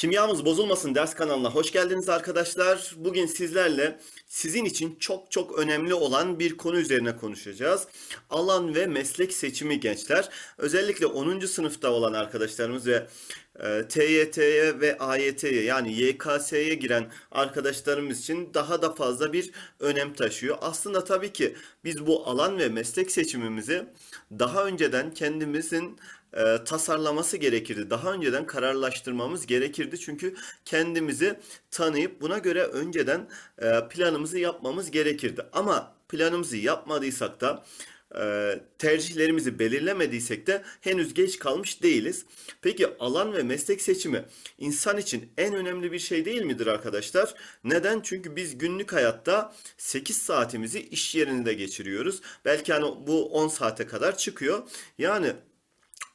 Kimyamız bozulmasın ders kanalına hoş geldiniz arkadaşlar. Bugün sizlerle sizin için çok çok önemli olan bir konu üzerine konuşacağız. Alan ve meslek seçimi gençler. Özellikle 10. sınıfta olan arkadaşlarımız ve e, TYT'ye ve AYT'ye yani YKS'ye giren arkadaşlarımız için daha da fazla bir önem taşıyor. Aslında tabii ki biz bu alan ve meslek seçimimizi daha önceden kendimizin e, tasarlaması gerekirdi. Daha önceden kararlaştırmamız gerekirdi. Çünkü kendimizi tanıyıp buna göre önceden e, planımızı yapmamız gerekirdi. Ama planımızı yapmadıysak da e, tercihlerimizi belirlemediysek de henüz geç kalmış değiliz. Peki alan ve meslek seçimi insan için en önemli bir şey değil midir arkadaşlar? Neden? Çünkü biz günlük hayatta 8 saatimizi iş yerinde geçiriyoruz. Belki hani bu 10 saate kadar çıkıyor. Yani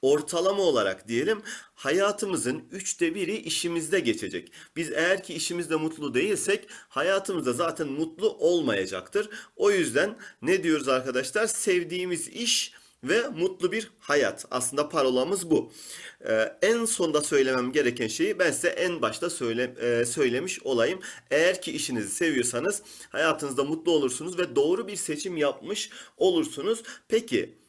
ortalama olarak diyelim hayatımızın üçte biri işimizde geçecek. Biz eğer ki işimizde mutlu değilsek hayatımızda zaten mutlu olmayacaktır. O yüzden ne diyoruz arkadaşlar? Sevdiğimiz iş ve mutlu bir hayat. Aslında parolamız bu. Ee, en sonda söylemem gereken şeyi ben size en başta söyle, e, söylemiş olayım. Eğer ki işinizi seviyorsanız hayatınızda mutlu olursunuz ve doğru bir seçim yapmış olursunuz. Peki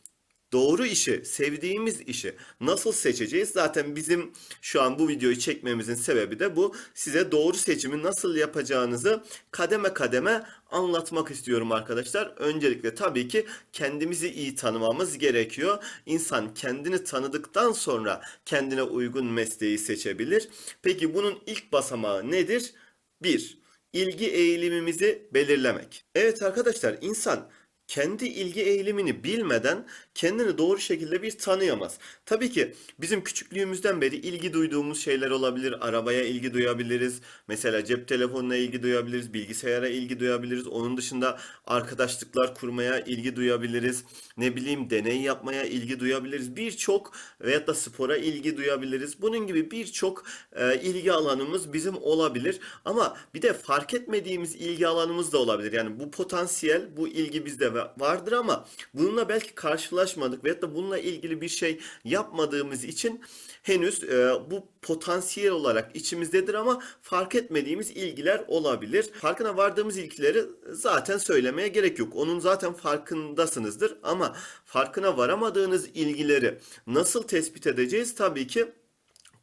doğru işi, sevdiğimiz işi nasıl seçeceğiz? Zaten bizim şu an bu videoyu çekmemizin sebebi de bu. Size doğru seçimi nasıl yapacağınızı kademe kademe anlatmak istiyorum arkadaşlar. Öncelikle tabii ki kendimizi iyi tanımamız gerekiyor. İnsan kendini tanıdıktan sonra kendine uygun mesleği seçebilir. Peki bunun ilk basamağı nedir? 1. İlgi eğilimimizi belirlemek. Evet arkadaşlar insan kendi ilgi eğilimini bilmeden kendini doğru şekilde bir tanıyamaz. Tabii ki bizim küçüklüğümüzden beri ilgi duyduğumuz şeyler olabilir. Arabaya ilgi duyabiliriz. Mesela cep telefonuna ilgi duyabiliriz. Bilgisayara ilgi duyabiliriz. Onun dışında arkadaşlıklar kurmaya ilgi duyabiliriz. Ne bileyim deney yapmaya ilgi duyabiliriz. Birçok veyahut da spora ilgi duyabiliriz. Bunun gibi birçok e, ilgi alanımız bizim olabilir. Ama bir de fark etmediğimiz ilgi alanımız da olabilir. Yani bu potansiyel, bu ilgi bizde va- vardır ama bununla belki karşılaşmadık veyahut da bununla ilgili bir şey yapmadığımız için henüz e, bu potansiyel olarak içimizdedir ama fark etmediğimiz ilgiler olabilir. Farkına vardığımız ilgileri zaten söylemeye gerek yok. Onun zaten farkındasınızdır ama farkına varamadığınız ilgileri nasıl tespit edeceğiz? Tabii ki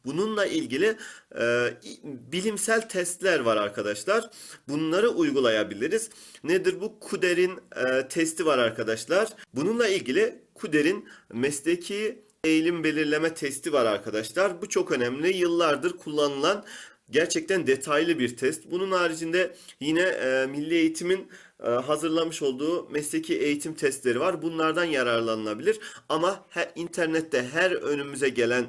Bununla ilgili e, bilimsel testler var arkadaşlar. Bunları uygulayabiliriz. Nedir bu? Kuder'in e, testi var arkadaşlar. Bununla ilgili Kuder'in mesleki eğilim belirleme testi var arkadaşlar. Bu çok önemli. Yıllardır kullanılan gerçekten detaylı bir test. Bunun haricinde yine e, Milli Eğitim'in e, hazırlamış olduğu mesleki eğitim testleri var. Bunlardan yararlanılabilir. Ama her, internette her önümüze gelen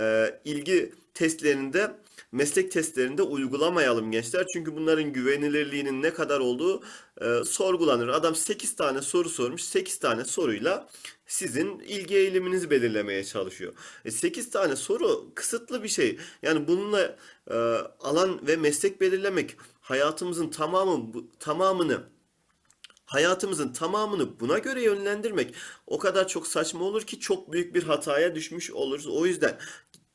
e, ilgi testlerinde meslek testlerinde uygulamayalım gençler. Çünkü bunların güvenilirliğinin ne kadar olduğu e, sorgulanır. Adam 8 tane soru sormuş. 8 tane soruyla sizin ilgi eğiliminizi belirlemeye çalışıyor. E, 8 tane soru kısıtlı bir şey. Yani bununla e, alan ve meslek belirlemek hayatımızın tamamı bu- tamamını hayatımızın tamamını buna göre yönlendirmek o kadar çok saçma olur ki çok büyük bir hataya düşmüş oluruz. O yüzden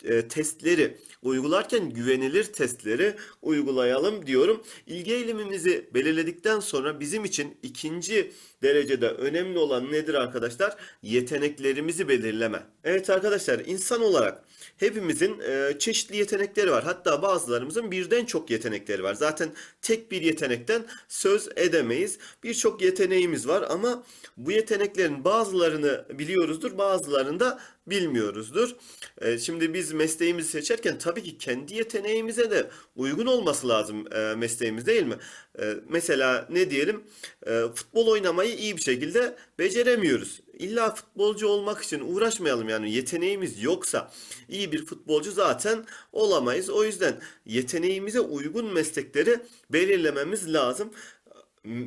e, testleri uygularken güvenilir testleri uygulayalım diyorum. İlgi eğilimimizi belirledikten sonra bizim için ikinci derecede önemli olan nedir arkadaşlar? Yeteneklerimizi belirleme. Evet arkadaşlar insan olarak hepimizin e, çeşitli yetenekleri var. Hatta bazılarımızın birden çok yetenekleri var. Zaten tek bir yetenekten söz edemeyiz. Birçok yeteneğimiz var ama bu yeteneklerin bazılarını biliyoruzdur, bazılarını da bilmiyoruzdur. E, şimdi biz mesleğimizi seçerken tabii ki kendi yeteneğimize de uygun olması lazım e, mesleğimiz değil mi? E, mesela ne diyelim? E, futbol oynamayı iyi bir şekilde beceremiyoruz. İlla futbolcu olmak için uğraşmayalım yani yeteneğimiz yoksa iyi bir futbolcu zaten olamayız. O yüzden yeteneğimize uygun meslekleri belirlememiz lazım.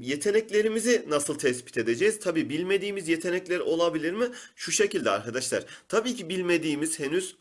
Yeteneklerimizi nasıl tespit edeceğiz? Tabii bilmediğimiz yetenekler olabilir mi? Şu şekilde arkadaşlar. Tabii ki bilmediğimiz henüz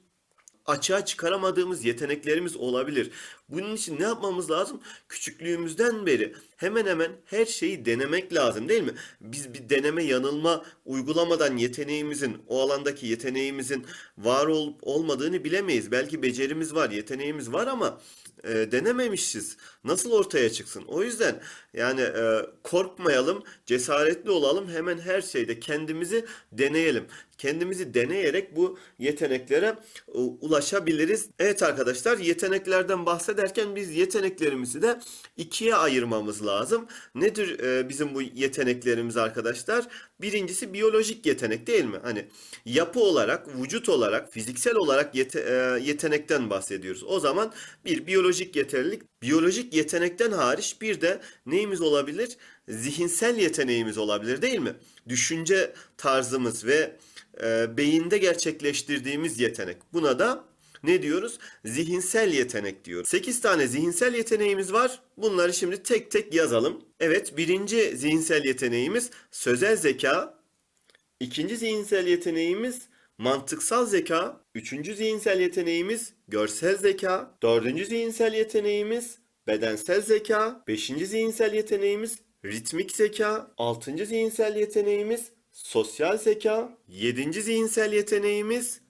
açığa çıkaramadığımız yeteneklerimiz olabilir. Bunun için ne yapmamız lazım? Küçüklüğümüzden beri hemen hemen her şeyi denemek lazım değil mi? Biz bir deneme yanılma uygulamadan yeteneğimizin, o alandaki yeteneğimizin var olup olmadığını bilemeyiz. Belki becerimiz var, yeteneğimiz var ama e, denememişiz. Nasıl ortaya çıksın? O yüzden yani e, korkmayalım, cesaretli olalım. Hemen her şeyde kendimizi deneyelim. Kendimizi deneyerek bu yeteneklere e, ulaşabiliriz. Evet arkadaşlar, yeteneklerden bahsederken biz yeteneklerimizi de ikiye ayırmamız lazım. Nedir e, bizim bu yeteneklerimiz arkadaşlar? Birincisi biyolojik yetenek değil mi? Hani yapı olarak, vücut olarak, fiziksel olarak yete- e, yetenekten bahsediyoruz. O zaman bir biyolojik yeterlilik, biyolojik yetenekten hariç bir de neyimiz olabilir? Zihinsel yeteneğimiz olabilir değil mi? Düşünce tarzımız ve e, beyinde gerçekleştirdiğimiz yetenek. Buna da ne diyoruz? Zihinsel yetenek diyoruz. 8 tane zihinsel yeteneğimiz var. Bunları şimdi tek tek yazalım. Evet, birinci zihinsel yeteneğimiz sözel zeka. İkinci zihinsel yeteneğimiz mantıksal zeka. Üçüncü zihinsel yeteneğimiz görsel zeka. Dördüncü zihinsel yeteneğimiz bedensel zeka. Beşinci zihinsel yeteneğimiz ritmik zeka. Altıncı zihinsel yeteneğimiz sosyal zeka. Yedinci zihinsel yeteneğimiz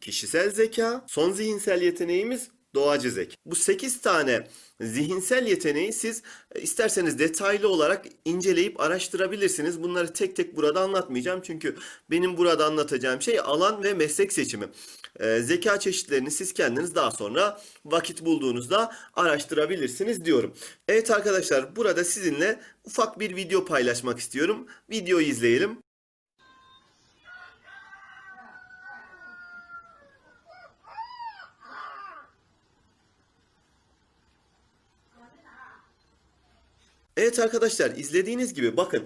kişisel zeka. Son zihinsel yeteneğimiz doğacı zeka. Bu 8 tane zihinsel yeteneği siz e, isterseniz detaylı olarak inceleyip araştırabilirsiniz. Bunları tek tek burada anlatmayacağım. Çünkü benim burada anlatacağım şey alan ve meslek seçimi. Ee, zeka çeşitlerini siz kendiniz daha sonra vakit bulduğunuzda araştırabilirsiniz diyorum. Evet arkadaşlar burada sizinle ufak bir video paylaşmak istiyorum. Videoyu izleyelim. Evet arkadaşlar izlediğiniz gibi bakın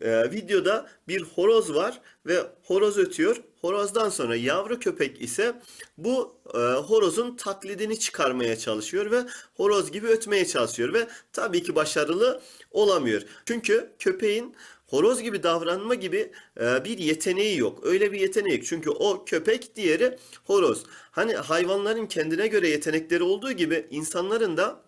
e, videoda bir horoz var ve horoz ötüyor. Horozdan sonra yavru köpek ise bu e, horozun taklidini çıkarmaya çalışıyor ve horoz gibi ötmeye çalışıyor ve tabii ki başarılı olamıyor. Çünkü köpeğin horoz gibi davranma gibi e, bir yeteneği yok. Öyle bir yeteneği yok. Çünkü o köpek, diğeri horoz. Hani hayvanların kendine göre yetenekleri olduğu gibi insanların da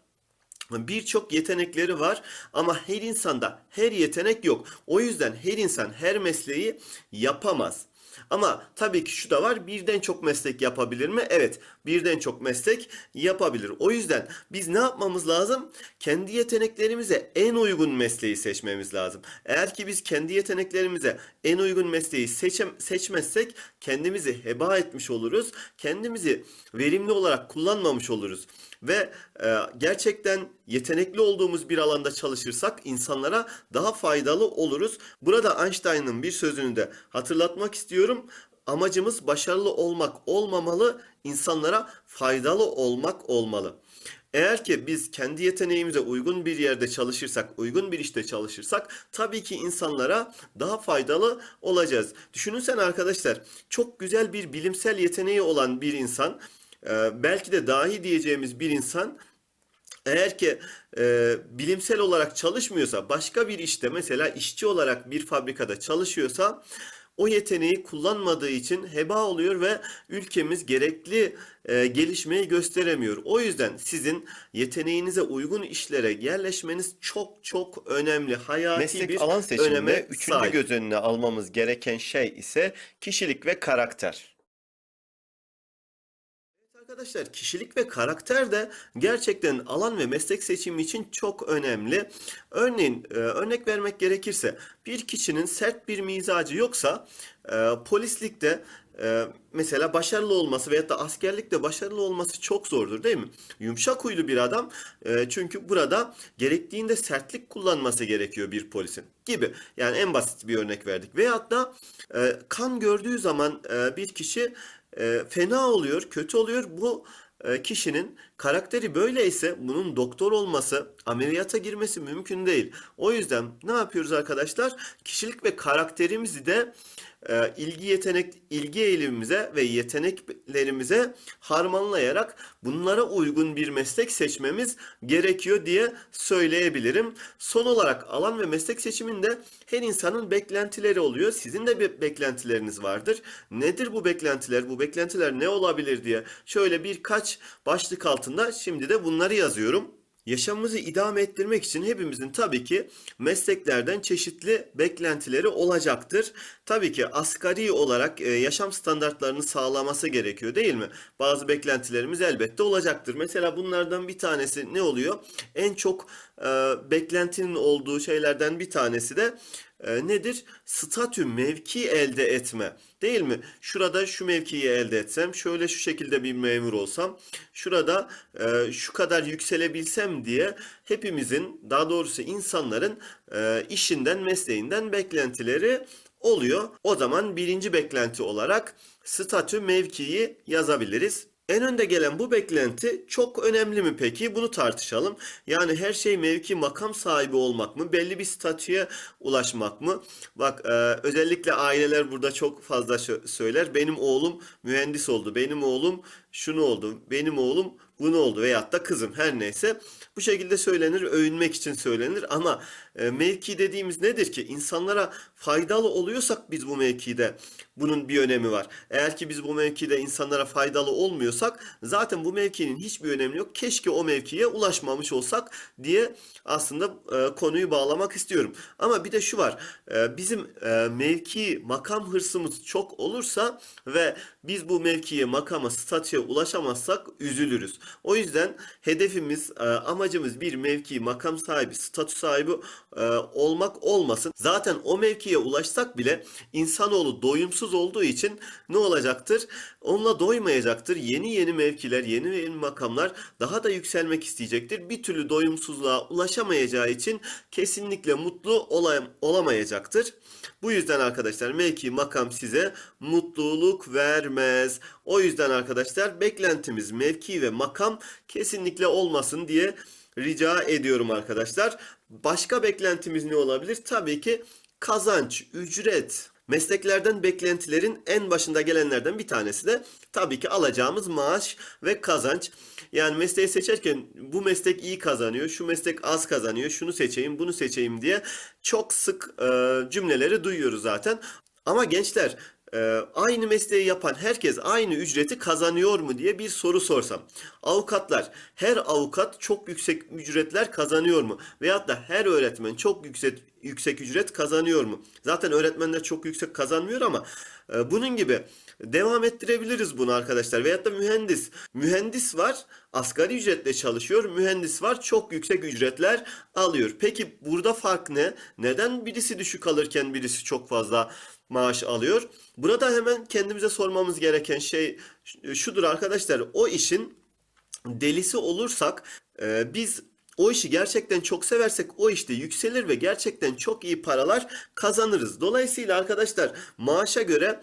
Birçok yetenekleri var ama her insanda her yetenek yok. O yüzden her insan her mesleği yapamaz. Ama tabii ki şu da var birden çok meslek yapabilir mi? Evet birden çok meslek yapabilir. O yüzden biz ne yapmamız lazım? Kendi yeteneklerimize en uygun mesleği seçmemiz lazım. Eğer ki biz kendi yeteneklerimize en uygun mesleği seçem seçmezsek kendimizi heba etmiş oluruz. Kendimizi verimli olarak kullanmamış oluruz. Ve e, gerçekten yetenekli olduğumuz bir alanda çalışırsak insanlara daha faydalı oluruz. Burada Einstein'ın bir sözünü de hatırlatmak istiyorum. Amacımız başarılı olmak olmamalı, insanlara faydalı olmak olmalı. Eğer ki biz kendi yeteneğimize uygun bir yerde çalışırsak, uygun bir işte çalışırsak tabii ki insanlara daha faydalı olacağız. Düşünün sen arkadaşlar, çok güzel bir bilimsel yeteneği olan bir insan, e, belki de dahi diyeceğimiz bir insan eğer ki e, bilimsel olarak çalışmıyorsa, başka bir işte mesela işçi olarak bir fabrikada çalışıyorsa o yeteneği kullanmadığı için heba oluyor ve ülkemiz gerekli e, gelişmeyi gösteremiyor. O yüzden sizin yeteneğinize uygun işlere yerleşmeniz çok çok önemli. Hayati Meslek bir alan seçiminde öneme üçüncü sahip. göz önüne almamız gereken şey ise kişilik ve karakter. Arkadaşlar kişilik ve karakter de gerçekten alan ve meslek seçimi için çok önemli. Örneğin e, örnek vermek gerekirse bir kişinin sert bir mizacı yoksa e, polislikte e, mesela başarılı olması veyahut da askerlikte başarılı olması çok zordur değil mi? Yumuşak huylu bir adam çünkü burada gerektiğinde sertlik kullanması gerekiyor bir polisin gibi. Yani en basit bir örnek verdik. Veyahut da kan gördüğü zaman bir kişi e, fena oluyor, kötü oluyor. Bu e, kişinin karakteri böyleyse bunun doktor olması, ameliyata girmesi mümkün değil. O yüzden ne yapıyoruz arkadaşlar? Kişilik ve karakterimizi de e, ilgi yetenek ilgi eğilimimize ve yeteneklerimize harmanlayarak bunlara uygun bir meslek seçmemiz gerekiyor diye söyleyebilirim. Son olarak alan ve meslek seçiminde her insanın beklentileri oluyor. Sizin de bir beklentileriniz vardır. Nedir bu beklentiler? Bu beklentiler ne olabilir diye şöyle birkaç başlık altında şimdi de bunları yazıyorum. Yaşamımızı idame ettirmek için hepimizin tabii ki mesleklerden çeşitli beklentileri olacaktır. Tabii ki asgari olarak e, yaşam standartlarını sağlaması gerekiyor değil mi? Bazı beklentilerimiz elbette olacaktır. Mesela bunlardan bir tanesi ne oluyor? En çok e, beklentinin olduğu şeylerden bir tanesi de e, nedir? Statü, mevki elde etme. Değil mi? Şurada şu mevkiyi elde etsem, şöyle şu şekilde bir memur olsam, şurada e, şu kadar yükselebilsem diye hepimizin, daha doğrusu insanların e, işinden, mesleğinden beklentileri oluyor. O zaman birinci beklenti olarak statü, mevkiyi yazabiliriz. En önde gelen bu beklenti çok önemli mi peki? Bunu tartışalım. Yani her şey mevki makam sahibi olmak mı? Belli bir statüye ulaşmak mı? Bak e, özellikle aileler burada çok fazla söyler. Benim oğlum mühendis oldu. Benim oğlum şunu oldu. Benim oğlum bunu oldu veyahut da kızım her neyse. Bu şekilde söylenir, övünmek için söylenir ama e, mevki dediğimiz nedir ki? İnsanlara faydalı oluyorsak biz bu mevkide bunun bir önemi var. Eğer ki biz bu mevkide insanlara faydalı olmuyorsak zaten bu mevkinin hiçbir önemi yok. Keşke o mevkiye ulaşmamış olsak diye aslında e, konuyu bağlamak istiyorum. Ama bir de şu var. E, bizim e, mevki, makam hırsımız çok olursa ve biz bu mevkiye, makama, statüye ulaşamazsak üzülürüz. O yüzden hedefimiz, e, amacımız bir mevki, makam sahibi, statü sahibi e, olmak olmasın. Zaten o mevkiye ulaşsak bile insanoğlu doyumsuz olduğu için ne olacaktır? Onunla doymayacaktır. Yeni yeni mevkiler, yeni yeni makamlar daha da yükselmek isteyecektir. Bir türlü doyumsuzluğa ulaşamayacağı için kesinlikle mutlu olam- olamayacaktır. Bu yüzden arkadaşlar mevki makam size mutluluk vermez. O yüzden arkadaşlar beklentimiz mevki ve makam kesinlikle olmasın diye rica ediyorum arkadaşlar. Başka beklentimiz ne olabilir? Tabii ki kazanç, ücret. Mesleklerden beklentilerin en başında gelenlerden bir tanesi de tabii ki alacağımız maaş ve kazanç. Yani mesleği seçerken bu meslek iyi kazanıyor, şu meslek az kazanıyor, şunu seçeyim, bunu seçeyim diye çok sık e, cümleleri duyuyoruz zaten. Ama gençler e, aynı mesleği yapan herkes aynı ücreti kazanıyor mu diye bir soru sorsam. Avukatlar, her avukat çok yüksek ücretler kazanıyor mu? Veyahut da her öğretmen çok yüksek yüksek ücret kazanıyor mu? Zaten öğretmenler çok yüksek kazanmıyor ama e, bunun gibi devam ettirebiliriz bunu arkadaşlar. Veyahut da mühendis. Mühendis var, asgari ücretle çalışıyor. Mühendis var, çok yüksek ücretler alıyor. Peki burada fark ne? Neden birisi düşük alırken birisi çok fazla maaş alıyor? Burada hemen kendimize sormamız gereken şey şudur arkadaşlar. O işin delisi olursak e, biz o işi gerçekten çok seversek o işte yükselir ve gerçekten çok iyi paralar kazanırız. Dolayısıyla arkadaşlar maaşa göre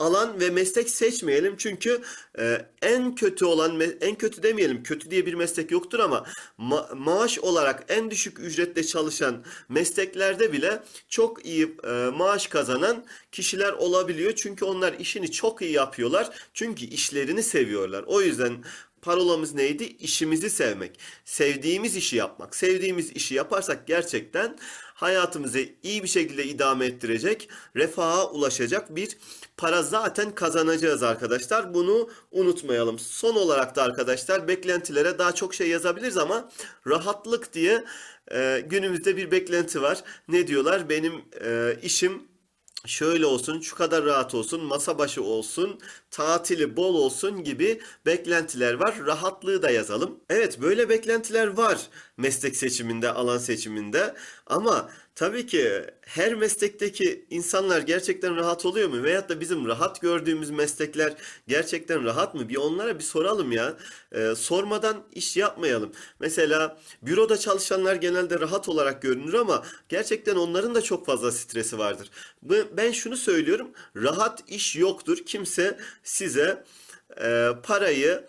alan ve meslek seçmeyelim. Çünkü e, en kötü olan en kötü demeyelim kötü diye bir meslek yoktur ama ma- maaş olarak en düşük ücretle çalışan mesleklerde bile çok iyi e, maaş kazanan kişiler olabiliyor. Çünkü onlar işini çok iyi yapıyorlar. Çünkü işlerini seviyorlar. O yüzden Parolamız neydi? İşimizi sevmek. Sevdiğimiz işi yapmak. Sevdiğimiz işi yaparsak gerçekten hayatımızı iyi bir şekilde idame ettirecek, refaha ulaşacak bir para zaten kazanacağız arkadaşlar. Bunu unutmayalım. Son olarak da arkadaşlar beklentilere daha çok şey yazabiliriz ama rahatlık diye e, günümüzde bir beklenti var. Ne diyorlar? Benim e, işim şöyle olsun, şu kadar rahat olsun, masa başı olsun, tatili bol olsun gibi beklentiler var. Rahatlığı da yazalım. Evet, böyle beklentiler var meslek seçiminde, alan seçiminde. Ama tabii ki her meslekteki insanlar gerçekten rahat oluyor mu? Veyahut da bizim rahat gördüğümüz meslekler gerçekten rahat mı? Bir onlara bir soralım ya. Ee, sormadan iş yapmayalım. Mesela büroda çalışanlar genelde rahat olarak görünür ama gerçekten onların da çok fazla stresi vardır. Ben şunu söylüyorum. Rahat iş yoktur. Kimse size e, parayı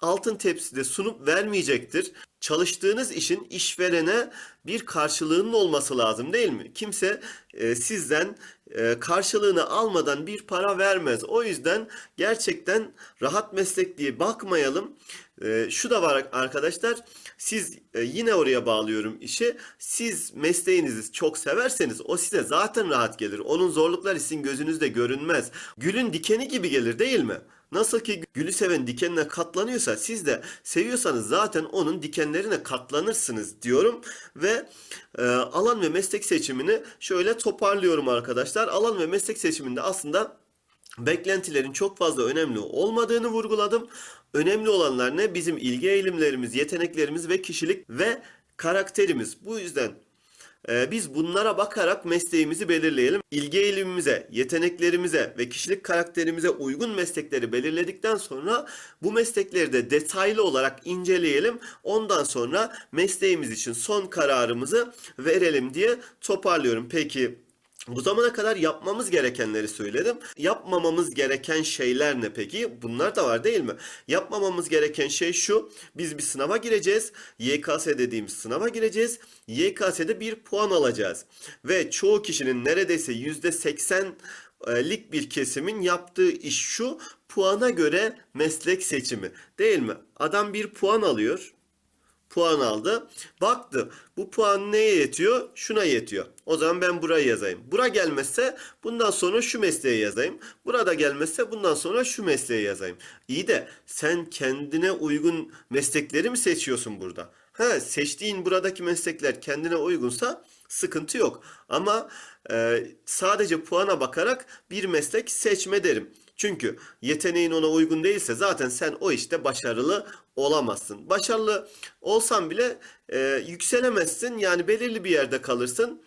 altın tepside sunup vermeyecektir. Çalıştığınız işin işverene bir karşılığının olması lazım değil mi? Kimse e, sizden e, karşılığını almadan bir para vermez. O yüzden gerçekten rahat meslek diye bakmayalım. E, şu da var arkadaşlar. Siz e, yine oraya bağlıyorum işi. Siz mesleğinizi çok severseniz o size zaten rahat gelir. Onun zorlukları sizin gözünüzde görünmez. Gülün dikeni gibi gelir değil mi? Nasıl ki gülü seven dikenine katlanıyorsa siz de seviyorsanız zaten onun dikenlerine katlanırsınız diyorum ve e, alan ve meslek seçimini şöyle toparlıyorum arkadaşlar. Alan ve meslek seçiminde aslında beklentilerin çok fazla önemli olmadığını vurguladım. Önemli olanlar ne? Bizim ilgi eğilimlerimiz, yeteneklerimiz ve kişilik ve karakterimiz. Bu yüzden biz bunlara bakarak mesleğimizi belirleyelim. İlgi eğilimimize, yeteneklerimize ve kişilik karakterimize uygun meslekleri belirledikten sonra bu meslekleri de detaylı olarak inceleyelim. Ondan sonra mesleğimiz için son kararımızı verelim diye toparlıyorum. Peki bu zamana kadar yapmamız gerekenleri söyledim. Yapmamamız gereken şeyler ne peki? Bunlar da var değil mi? Yapmamamız gereken şey şu. Biz bir sınava gireceğiz. YKS dediğimiz sınava gireceğiz. YKS'de bir puan alacağız. Ve çoğu kişinin neredeyse %80'lik bir kesimin yaptığı iş şu. Puana göre meslek seçimi. Değil mi? Adam bir puan alıyor puan aldı. Baktı bu puan neye yetiyor? Şuna yetiyor. O zaman ben burayı yazayım. Bura gelmezse bundan sonra şu mesleği yazayım. Burada gelmezse bundan sonra şu mesleği yazayım. İyi de sen kendine uygun meslekleri mi seçiyorsun burada? Ha, seçtiğin buradaki meslekler kendine uygunsa sıkıntı yok. Ama e, sadece puana bakarak bir meslek seçme derim. Çünkü yeteneğin ona uygun değilse zaten sen o işte başarılı olamazsın. Başarılı olsan bile e, yükselemezsin. Yani belirli bir yerde kalırsın.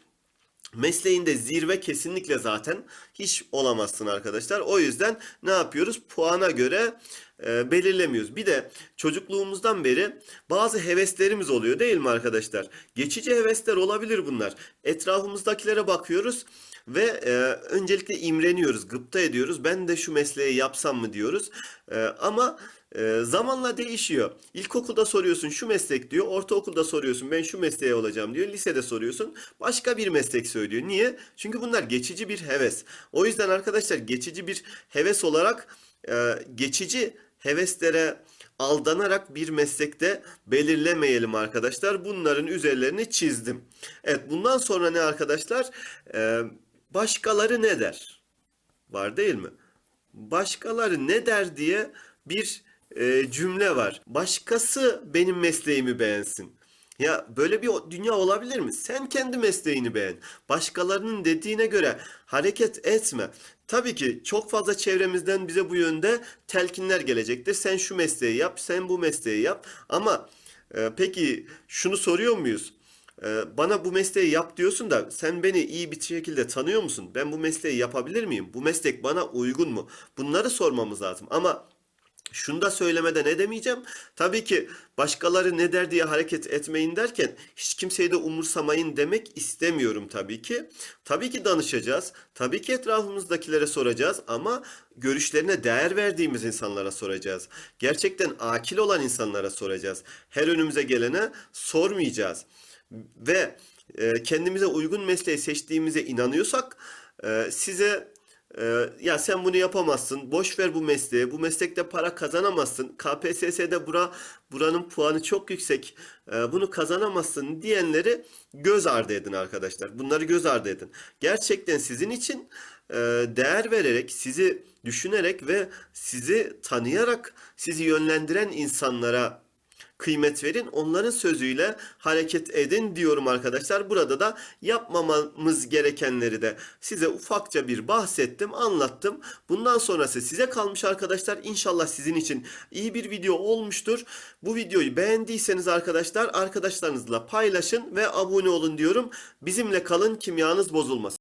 Mesleğinde zirve kesinlikle zaten hiç olamazsın arkadaşlar. O yüzden ne yapıyoruz? Puana göre e, belirlemiyoruz. Bir de çocukluğumuzdan beri bazı heveslerimiz oluyor değil mi arkadaşlar? Geçici hevesler olabilir bunlar. Etrafımızdakilere bakıyoruz ve e, öncelikle imreniyoruz, gıpta ediyoruz. Ben de şu mesleği yapsam mı diyoruz. E, ama e, zamanla değişiyor. İlkokulda soruyorsun şu meslek diyor. Ortaokulda soruyorsun ben şu mesleğe olacağım diyor. Lisede soruyorsun başka bir meslek söylüyor. Niye? Çünkü bunlar geçici bir heves. O yüzden arkadaşlar geçici bir heves olarak e, geçici heveslere aldanarak bir meslekte belirlemeyelim arkadaşlar. Bunların üzerlerini çizdim. Evet bundan sonra ne arkadaşlar? E, başkaları ne der? Var değil mi? Başkaları ne der diye bir e, cümle var. Başkası benim mesleğimi beğensin. Ya böyle bir dünya olabilir mi? Sen kendi mesleğini beğen. Başkalarının dediğine göre hareket etme. Tabii ki çok fazla çevremizden bize bu yönde telkinler gelecektir. Sen şu mesleği yap, sen bu mesleği yap. Ama e, peki şunu soruyor muyuz? E, bana bu mesleği yap diyorsun da sen beni iyi bir şekilde tanıyor musun? Ben bu mesleği yapabilir miyim? Bu meslek bana uygun mu? Bunları sormamız lazım. Ama şunu da söylemeden edemeyeceğim. Tabii ki başkaları ne der diye hareket etmeyin derken hiç kimseyi de umursamayın demek istemiyorum tabii ki. Tabii ki danışacağız. Tabii ki etrafımızdakilere soracağız ama görüşlerine değer verdiğimiz insanlara soracağız. Gerçekten akil olan insanlara soracağız. Her önümüze gelene sormayacağız. Ve e, kendimize uygun mesleği seçtiğimize inanıyorsak e, size ee, ya sen bunu yapamazsın. Boş ver bu mesleği. Bu meslekte para kazanamazsın. KPSS'de bura buranın puanı çok yüksek. Ee, bunu kazanamazsın diyenleri göz ardı edin arkadaşlar. Bunları göz ardı edin. Gerçekten sizin için e, değer vererek, sizi düşünerek ve sizi tanıyarak sizi yönlendiren insanlara kıymet verin. Onların sözüyle hareket edin diyorum arkadaşlar. Burada da yapmamamız gerekenleri de size ufakça bir bahsettim, anlattım. Bundan sonrası size kalmış arkadaşlar. İnşallah sizin için iyi bir video olmuştur. Bu videoyu beğendiyseniz arkadaşlar arkadaşlarınızla paylaşın ve abone olun diyorum. Bizimle kalın, kimyanız bozulmasın.